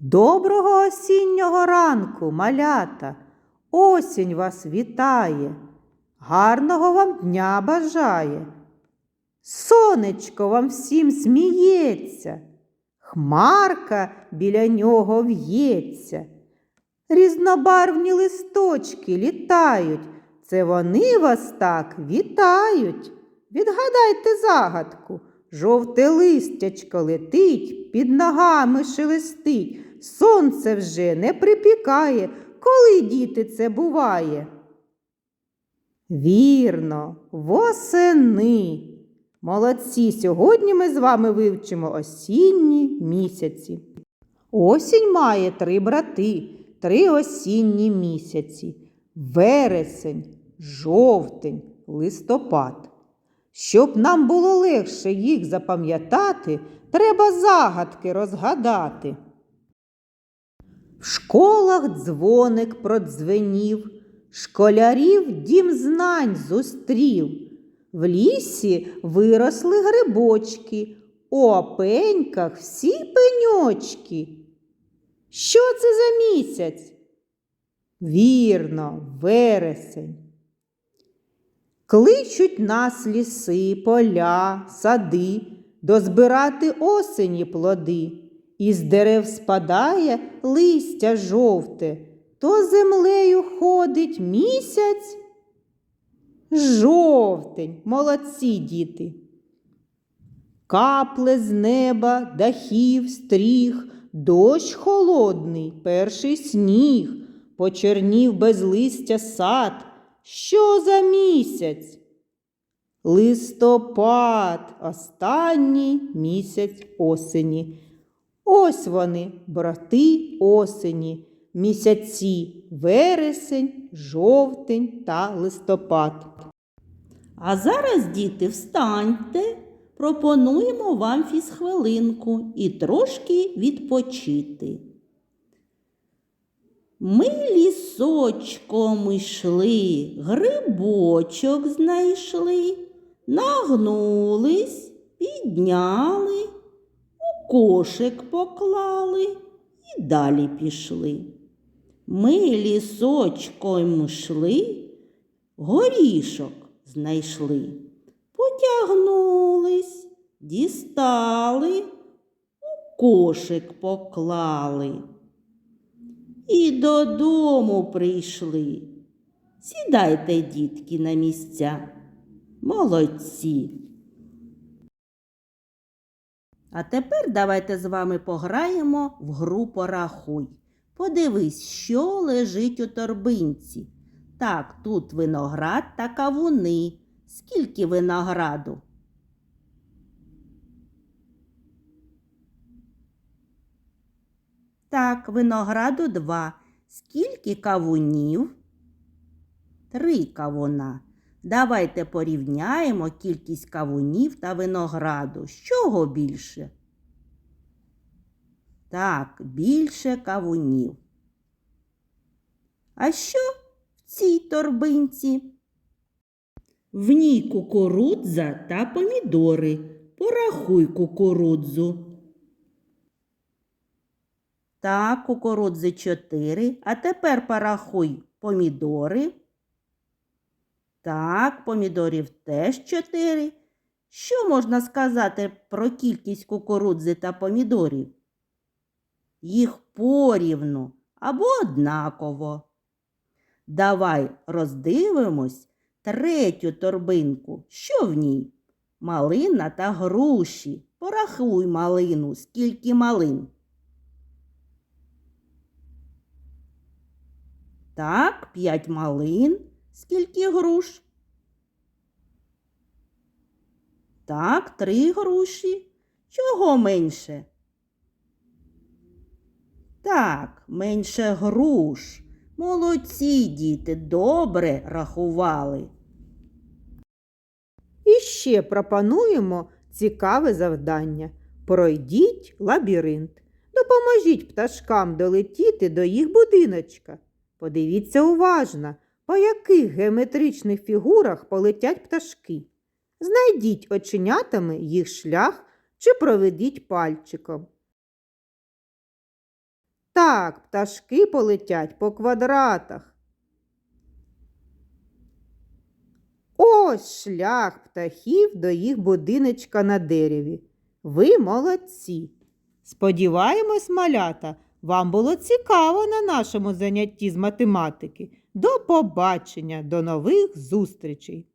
Доброго осіннього ранку, малята, осінь вас вітає, гарного вам дня бажає. Сонечко вам всім сміється, хмарка біля нього в'ється. Різнобарвні листочки літають, це вони вас так вітають. Відгадайте загадку, жовте листячко летить, під ногами шелестить, сонце вже не припікає, коли діти це буває. Вірно, восени. Молодці, сьогодні ми з вами вивчимо осінні місяці. Осінь має три брати, три осінні місяці вересень, жовтень, листопад. Щоб нам було легше їх запам'ятати, треба загадки розгадати. В школах дзвоник продзвенів, школярів дім знань зустрів. В лісі виросли грибочки, у опеньках всі пеньочки. Що це за місяць? Вірно, вересень. Кличуть нас ліси, поля, сади, дозбирати осені плоди. Із дерев спадає листя жовте, то землею ходить місяць. Жовтень, молодці діти. Капле з неба, дахів, стріх, дощ холодний, перший сніг, почернів без листя сад. Що за місяць? Листопад, останній місяць осені. Ось вони, брати осені, місяці вересень, жовтень та листопад. А зараз, діти, встаньте, пропонуємо вам фізхвилинку і трошки відпочити. Ми лісочком йшли, грибочок знайшли, нагнулись, підняли, у кошик поклали і далі пішли. Ми лісочком йшли, горішок знайшли, потягнулись, дістали, у кошик поклали. І додому прийшли. Сідайте, дітки, на місця. Молодці. А тепер давайте з вами пограємо в гру порахуй. Подивись, що лежить у торбинці. Так, тут виноград та кавуни. Скільки винограду? Так, винограду два. Скільки кавунів? Три кавуна. Давайте порівняємо кількість кавунів та винограду. З чого більше? Так, більше кавунів. А що в цій торбинці? В ній кукурудза та помідори. Порахуй кукурудзу. Так, кукурудзи чотири. А тепер порахуй помідори. Так, помідорів теж чотири. Що можна сказати про кількість кукурудзи та помідорів? Їх порівну або однаково. Давай роздивимось третю торбинку. Що в ній? Малина та груші. Порахуй малину, скільки малин. Так, п'ять малин. Скільки груш? Так, три груші. Чого менше? Так, менше груш. Молодці діти, добре рахували. І ще пропонуємо цікаве завдання. Пройдіть лабіринт. Допоможіть пташкам долетіти до їх будиночка. Подивіться уважно, по яких геометричних фігурах полетять пташки. Знайдіть оченятами їх шлях чи проведіть пальчиком. Так, пташки полетять по квадратах. Ось шлях птахів до їх будиночка на дереві. Ви молодці. Сподіваємось, малята, вам було цікаво на нашому занятті з математики. До побачення, до нових зустрічей!